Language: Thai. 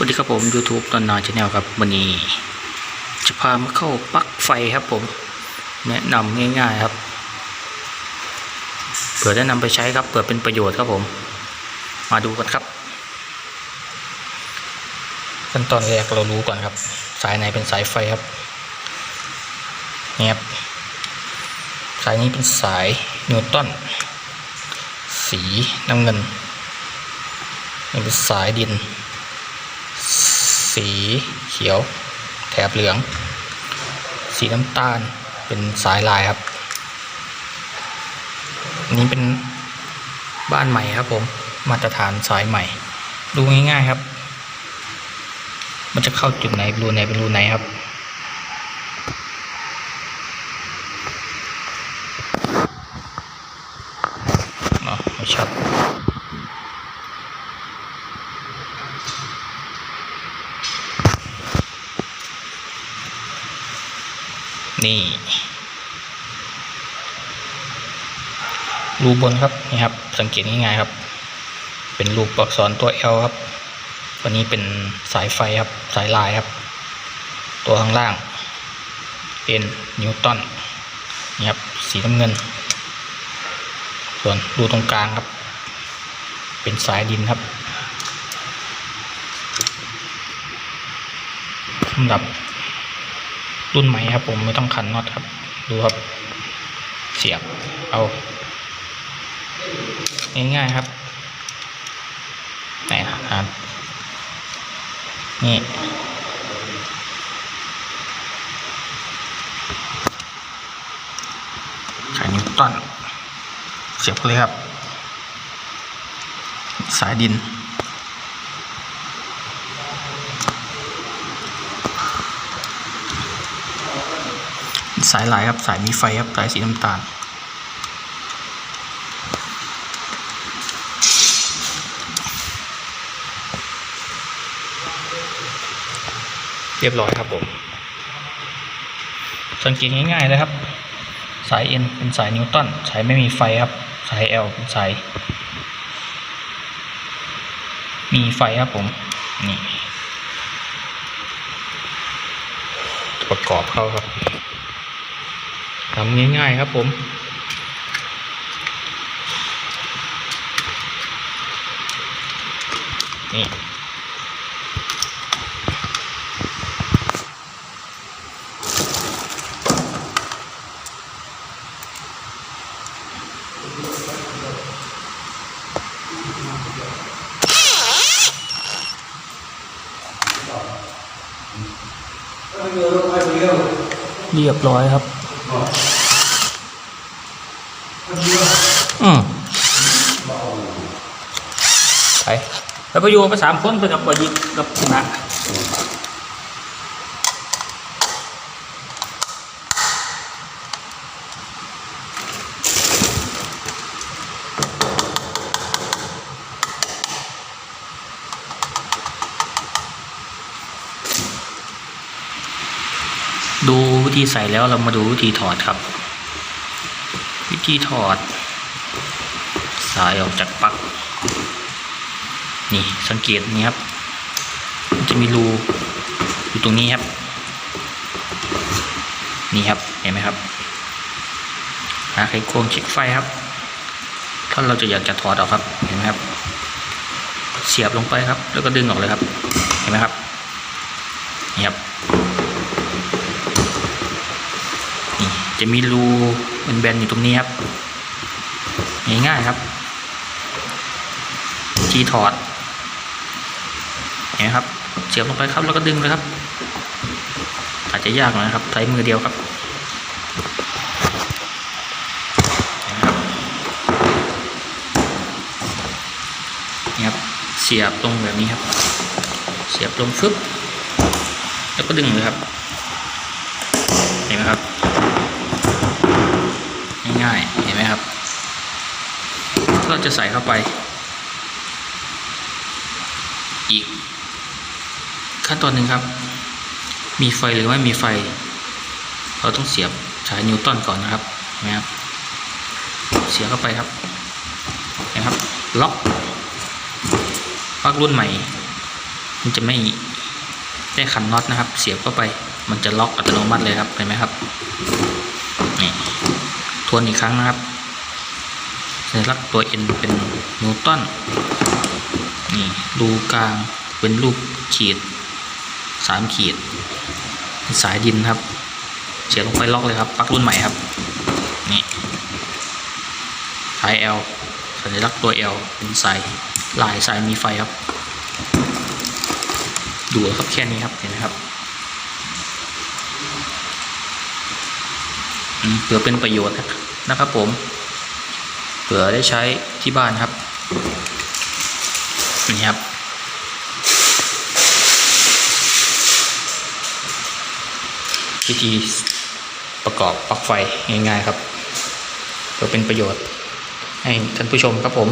วัสดีครับผม YouTube ตอนนอนชาแนลครับวันนี้ จะพามาเข้าปลั๊กไฟครับผม แนะนำง่าย ๆครับเผื่อได้นำไปใช้ครับเผื่อเป็นประโยชน์ครับผม มาดูกันครับขั้นตอนแรกเรารู้ก่อนครับ สายไหนเป็นสายไฟครับนี่ครับสายนี้เป็นสายนิวตันสีน้ำเงินนี่เป็นสายดิน สีเขียวแถบเหลือง สีน้ำตาลเป็นสายลายครับ นี้เป็นบ้านใหม่ครับผมมาตรฐานสายใหม่ ดูง่ายๆครับ มันจะเข้าจุดไหนรูไหนเป็นรูไหนครับไม่ชัด นี่รูบนครับนี่ครับ สังเกตง่ายๆครับ เป็นรูปอักษรตัว L ครับวันนี้เป็นสายไฟครับ สายลายครับ ตัวข้างล่างเป็นนิวตันนี่ครับ สีน้ำเงิน ส่วนรูตรงกลางครับ เป็นสายดินครับสำหรับ รุ่นใหม่ครับ ผมไม่ต้องขันน็อตครับ ดูครับ เสียบเอาง่ายๆครับไหนครับนี่สายนิวตันเสียบเลยครับ สายดิน สายลายครับสายมีไฟครับสายสีน้ำตาลเรียบร้อยครับผม สังเกตง่ายๆเลยครับ สาย N เป็นสายนิวตันสายไม่มีไฟครับ สาย L เป็นสาย มีไฟครับผม นี่ ประกอบเข้าครับ ทำง่าย ๆ ครับผมนี่เรียบร้อยครับ อืมไปแล้วไปอยู่ไปสามคนไปกับบอยิกกับชนะ ดูวิธีใส่แล้วเรามาดูวิธีถอดครับ วิธีถอด สายออกจากปลั๊กนี่สังเกตนี่ครับจะมีรูอยู่ตรงนี้ครับ นี่ครับเห็นไหมครับหาไขควงเช็คไฟครับ ถ้าเราจะอยากจะถอดออกครับเห็นไหมครับ เสียบลงไปครับ แล้วก็ดึงออกเลยครับ เห็นไหมครับนี่ครับนี่ จะมีรูเป็นแบนๆอยู่ตรงนี้ครับ ง่ายๆครับทีถอดเห็นไหมครับ เสียบลงไปครับแล้วก็ดึงเลยครับ อาจจะยากหน่อยครับใช้มือเดียวครับเห็นไหมครับนี่ครับ เสียบตรงแบบนี้ครับ เสียบลงฟึบแล้วก็ดึงเลยครับ เห็นไหมครับ ง่ายเห็นไหมครับ เราจะใส่เข้าไป อีก ขั้นตอนหนึ่งครับ มีไฟหรือไม่มีไฟ เราต้องเสียบสายนิวตันก่อนนะครับเห็นไหมครับเสียบเข้าไปครับเห็นไหมครับ ล็อกปลั๊กรุ่นใหม่ มันจะไม่ได้ขันน็อตนะครับ เสียบเข้าไป มันจะล็อกอัตโนมัติเลยครับเห็นไหมครับนี่ วนอีกครั้งนะครับสัญลักษณ์ตัว N เป็นนิวตันนี่รูกลางเป็นรูปขีดสามขีด สายดินครับ เสียบลงไปล็อกเลยครับปลั๊กรุ่นใหม่ครับ นี่สาย L สัญลักษณ์ตัว L เป็นสายลายสายมีไฟครับ ดูครับแค่นี้ครับเห็นไหมครับเผื่อเป็นประโยชน์ นะครับผมเผื่อได้ใช้ที่บ้านครับนี่ครับ วิธีประกอบปลั๊กไฟง่ายๆครับเพื่อเป็นประโยชน์ให้ท่านผู้ชมครับผม